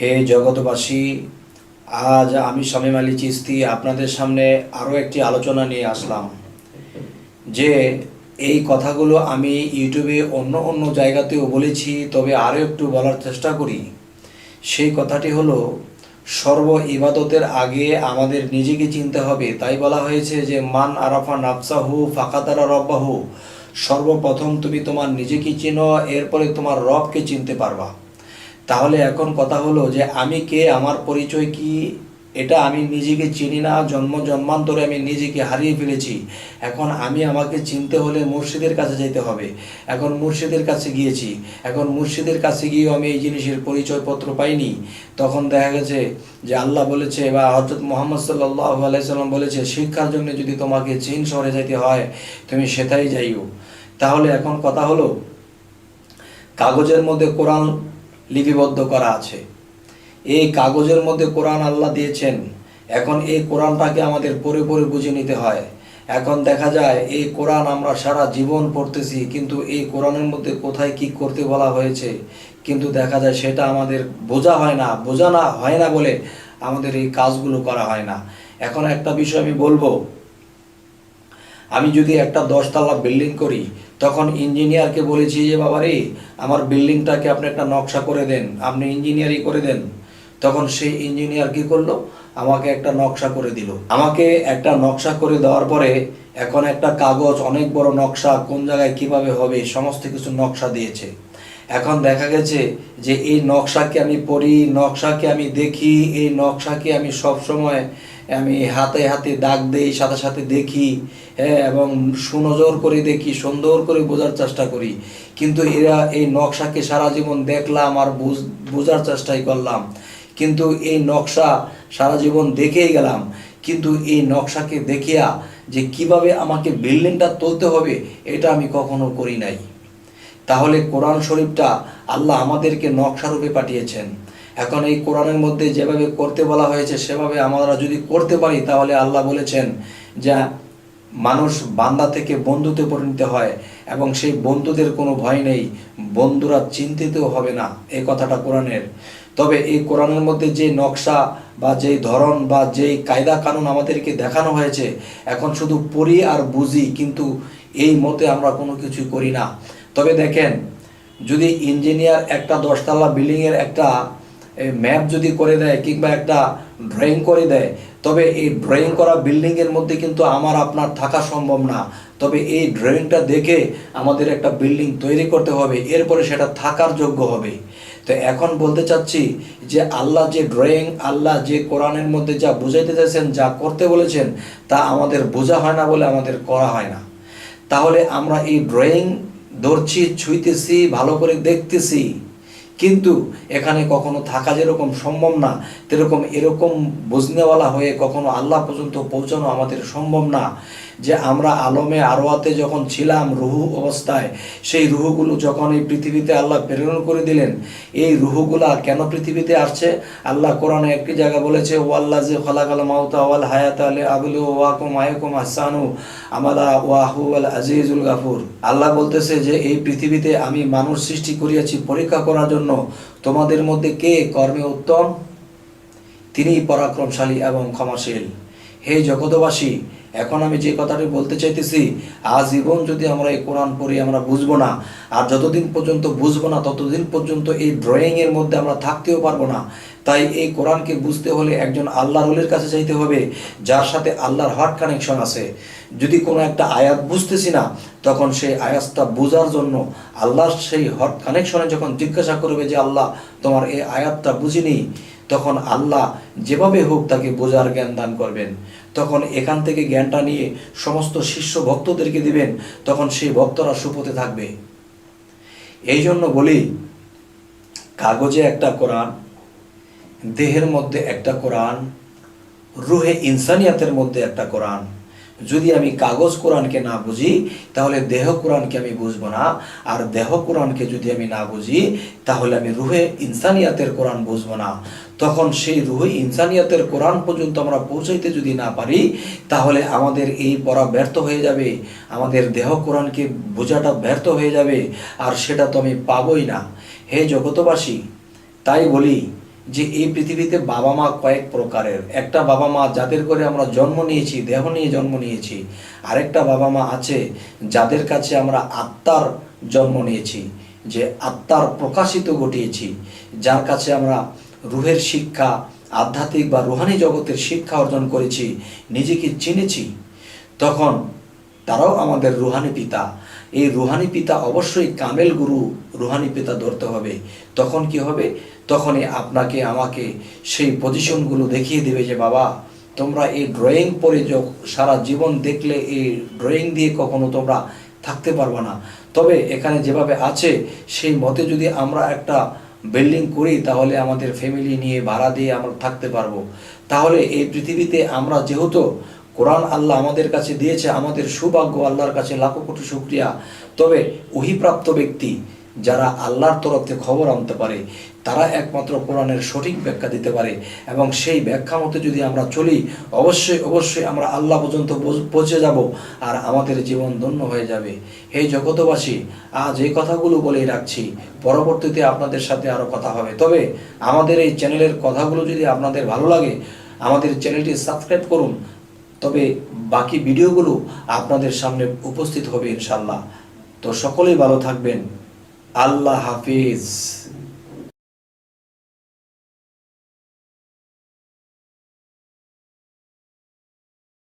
হে জগতবাসী আজ আমি শামীম আলী চিস্তি আপনাদের সামনে আরও একটি আলোচনা নিয়ে আসলাম, যে এই কথাগুলো আমি ইউটিউবে অন্য অন্য জায়গাতেও বলেছি, তবে আরও একটু বলার চেষ্টা করি। সেই কথাটি হলো, সর্ব ইবাদতের আগে আমাদের নিজেকে চিনতে হবে। তাই বলা হয়েছে যে, মান আরাফা নাফসাহু ফাকাতারা রব্বাহু, সর্বপ্রথম তুমি তোমার নিজেকে চিনো, এরপরে তোমার রবকে চিনতে পারবা। তাহলে এখন কথা হলো যে আমি কে, আমার পরিচয় কি? এটা আমি নিজেকে চিনি না, জন্ম জন্মান্তরে আমি নিজেকে হারিয়ে ফেলেছি। এখন আমি আমাকে চিনতে হলে মুর্শিদের কাছে যেতে হবে। এখন মুর্শিদের কাছে গিয়েছি। এখন মুর্শিদের কাছে গিয়েও আমি এই জিনিসের পরিচয়পত্র পাইনি। তখন দেখা গেছে যে আল্লাহ বলেছে বা হজরত মোহাম্মদ সাল্লাহ আলাইসাল্লাম বলেছে, শিক্ষার জন্য যদি তোমাকে চীন শহরে যেতে হয়, তুমি সেটাই যাইও। তাহলে এখন কথা হলো, কাগজের মধ্যে কোরআন লিপিবদ্ধ করা আছে। এই কাগজের মধ্যে কোরআন আল্লাহ দিয়েছেন। এখন এই কোরআনটাকে আমাদের পড়ে পড়ে বুঝে নিতে হয়। এখন দেখা যায় এই কোরআন আমরা সারা জীবন পড়তেছি, কিন্তু এই কোরআনের মধ্যে কোথায় কি করতে বলা হয়েছে? কিন্তু দেখা যায় সেটা আমাদের বোঝা হয় না, বোঝা না হয় না বলে আমাদের এই কাজগুলো করা হয় না। এখন একটা বিষয় আমি বলব আমি যদি একটা দশতলা বিল্ডিং করি, তখন ইঞ্জিনিয়ারকে বলেছি যে বাবা রে আমার বিল্ডিংটাকে আপনি একটা নকশা করে দেন, আপনি ইঞ্জিনিয়ারই করে দেন। তখন সেই ইঞ্জিনিয়ার কি করল? আমাকে একটা নকশা করে দিল। আমাকে একটা নকশা করে দেওয়ার পরে এখন একটা কাগজ, অনেক বড় নকশা, কোন জায়গায় কীভাবে হবে, সমস্ত কিছু নকশা দিয়েছে। এখন দেখা গেছে যে, এই নকশাকে আমি পড়ি, নকশাকে আমি দেখি, এই নকশাকে আমি সব সময় আমি হাতে হাতে দাগ দেই, সাথে সাথে দেখি হ্যাঁ এবং সুনজর করে দেখি, সুন্দর করে বোঝার চেষ্টা করি। কিন্তু এরা এই নকশাকে সারা জীবন দেখলাম আর বুঝ- বোঝার চেষ্টাই করলাম। কিন্তু এই নকশা সারা জীবন দেখেই গেলাম। কিন্তু এই নকশাকে দেখিয়া যে কীভাবে আমাকে বিল্ডিংটা তুলতে হবে, এটা আমি কখনো করি নাই। তাহলে কোরআন শরীফটা আল্লাহ আমাদেরকে নকশারূপে পাঠিয়েছেন। এখন এই কোরআনের মধ্যে যেভাবে করতে বলা হয়েছে, সেভাবে আমরা যদি করতে পারি, তাহলে আল্লাহ বলেছেন যা মানুষ বান্দা থেকে বন্ধুতে পরিণত হয় এবং সেই বন্ধুদের কোনো ভয় নেই, বন্ধুরা চিন্তিতও হবে না, এই কথাটা কোরআনের। তবে এই কোরআনের মধ্যে যে নকশা বা যেই ধরন বা যেই কায়দা কানুন আমাদেরকে দেখানো হয়েছে, এখন শুধু পড়ি আর বুঝি, কিন্তু এই মতে আমরা কোনো কিছুই করি না। তবে দেখেন, যদি ইঞ্জিনিয়ার একটা দশতলা বিল্ডিংয়ের একটা ম্যাপ যদি করে দেয় কিংবা একটা ড্রয়িং করে দেয়, তবে এই ড্রয়িং করা বিল্ডিংয়ের মধ্যে কিন্তু আমার আপনার থাকা সম্ভব না। তবে এই ড্রয়িংটা দেখে আমাদের একটা বিল্ডিং তৈরি করতে হবে, এরপরে সেটা থাকার যোগ্য হবে। তো এখন বলতে চাচ্ছি যে আল্লাহ যে ড্রয়িং আল্লাহ যে কোরআনের মধ্যে যা বুঝাইতে চাইছেন, যা করতে বলেছেন, তা আমাদের বোঝা হয় না বলে আমাদের করা হয় না। তাহলে আমরা এই ড্রয়িং ধরছি, ছুঁইতেছি, ভালো করে দেখতেছি। কিন্তু এখানে কখনো থাকা যেরকম সম্ভব না, তেরকম এরকম বুঝনেওয়ালা হয়ে কখনো আল্লাহ পর্যন্ত পৌঁছানো আমাদের সম্ভব না। যে আমরা আলমে আরোয়াতে যখন ছিলাম রুহু অবস্থায়, সেই রুহুগুলো যখন এই পৃথিবীতে আল্লাহ প্রেরণ করে দিলেন, এই রুহুগুলা কেন পৃথিবীতে আসছে? আল্লাহ কোরআনে একটি জায়গা বলেছে ও আল্লাহ যে খলাকাল মাউতা ওয়াল হায়াত আলে আবুলু ওয়াকুম আয়কুম হাসানু আমালা ওয়াহু আল আজিজুল গাফুর। আল্লাহ বলতেছে যে, এই পৃথিবীতে আমি মানুষ সৃষ্টি করিয়াছি পরীক্ষা করার জন্য। তোমাদের মধ্যে কে কর্মে উত্তম? তিনি পরাক্রমশালী এবং ক্ষমাশীল। হে জগতবাসী এখন আমি যে কথাটি বলতে চাইতেছি আজীবন যদি আমরা এই কোরআন পড়ি আমরা বুঝব না, আর যতদিন পর্যন্ত বুঝব না, ততদিন পর্যন্ত এই ড্রয়িং এর মধ্যে আমরা থাকতেও পারব না। তাই এই কোরআনকে বুঝতে হলে একজন আল্লাহর রুলের কাছে চাইতে হবে, যার সাথে আল্লাহর হার্ট কানেকশন আছে। যদি কোনো একটা আয়াত বুঝতেছি না, তখন সেই আয়াতটা বোঝার জন্য আল্লাহর সেই হট কানেকশনে যখন জিজ্ঞাসা করবে যে, আল্লাহ, তোমার এই আয়াতটা বুঝিনি? তখন আল্লাহ যেভাবে হোক তাকে বোঝার জ্ঞান দান করবেন। তখন এখান থেকে জ্ঞানটা নিয়ে সমস্ত শিষ্য ভক্তদেরকে দিবেন, তখন সেই ভক্তরা সুপথে থাকবে। এই জন্য বলি, কাগজে একটা কোরআন, দেহের মধ্যে একটা কোরআন, রুহে ইনসানিয়াতের মধ্যে একটা কোরআন। যদি আমি কাগজ কোরআনকে না বুঝি, তাহলে দেহ কোরআনকে আমি বুঝব না। আর দেহ কোরআনকে যদি আমি না বুঝি, তাহলে আমি রুহে ইনসানিয়াতের কোরআন বুঝব না। তখন সেই রুহে ইনসানিয়াতের কোরআন পর্যন্ত আমরা পৌঁছাইতে যদি না পারি, তাহলে আমাদের এই পড়া ব্যর্থ হয়ে যাবে। আমাদের দেহ কোরআনকে বোঝাটা ব্যর্থ হয়ে যাবে, আর সেটা তো আমি পাবই না। হে জগতবাসী তাই বলি যে এই পৃথিবীতে বাবা মা কয়েক প্রকারের। একটা বাবা মা যাদের করে আমরা জন্ম নিয়েছি, দেহ নিয়ে জন্ম নিয়েছি, আরেকটা বাবা মা আছে যাদের কাছে আমরা আত্মার জন্ম নিয়েছি, যে আত্মার প্রকাশিত ঘটিয়েছি, যার কাছে আমরা রুহের শিক্ষা, আধ্যাত্মিক বা রুহানি জগতের শিক্ষা অর্জন করেছি, নিজেকে চিনেছি, তখন তারাও আমাদের রুহানি পিতা। এই রুহানি পিতা অবশ্যই কামেল গুরু রুহানি পিতা ধরতে হবে। তখন কি হবে? তখনই আপনাকে, আমাকে সেই পজিশনগুলো দেখিয়ে দেবে যে, বাবা, তোমরা এই ড্রয়িং পরে সারা জীবন দেখলে, এই ড্রয়িং দিয়ে কখনো তোমরা থাকতে পারবে না। তবে এখানে যেভাবে আছে, সেই মতে যদি আমরা একটা বিল্ডিং করি, তাহলে আমাদের ফ্যামিলি নিয়ে ভাড়া দিয়ে আমরা থাকতে পারব। তাহলে এই পৃথিবীতে আমরা যেহেতু কোরআন আল্লাহ আমাদের কাছে দিয়েছে, আমাদের সৌভাগ্য আল্লাহর কাছে লাখো কোটি শুক্রিয়া। তবে অহিপ্রাপ্ত ব্যক্তি যারা আল্লাহর তরফ থেকে খবর আনতে পারে, তারা একমাত্র কোরআনের সঠিক ব্যাখ্যা দিতে পারে এবং সেই ব্যাখ্যা মতো যদি আমরা চলি, অবশ্যই অবশ্যই আমরা আল্লাহ পর্যন্ত পৌঁছে যাব আর আমাদের জীবন ধন্য হয়ে যাবে। হে জগতবাসী আজ এই কথাগুলো বলেই রাখছি। পরবর্তীতে আপনাদের সাথে আরও কথা হবে। তবে আমাদের এই চ্যানেলের কথাগুলো যদি আপনাদের ভালো লাগে, আমাদের চ্যানেলটি সাবস্ক্রাইব করুন। তবে বাকি ভিডিওগুলো আপনাদের সামনে উপস্থিত হবে ইনশাল্লাহ তো সকলেই ভালো থাকবেন। আল্লাহ হাফিজ।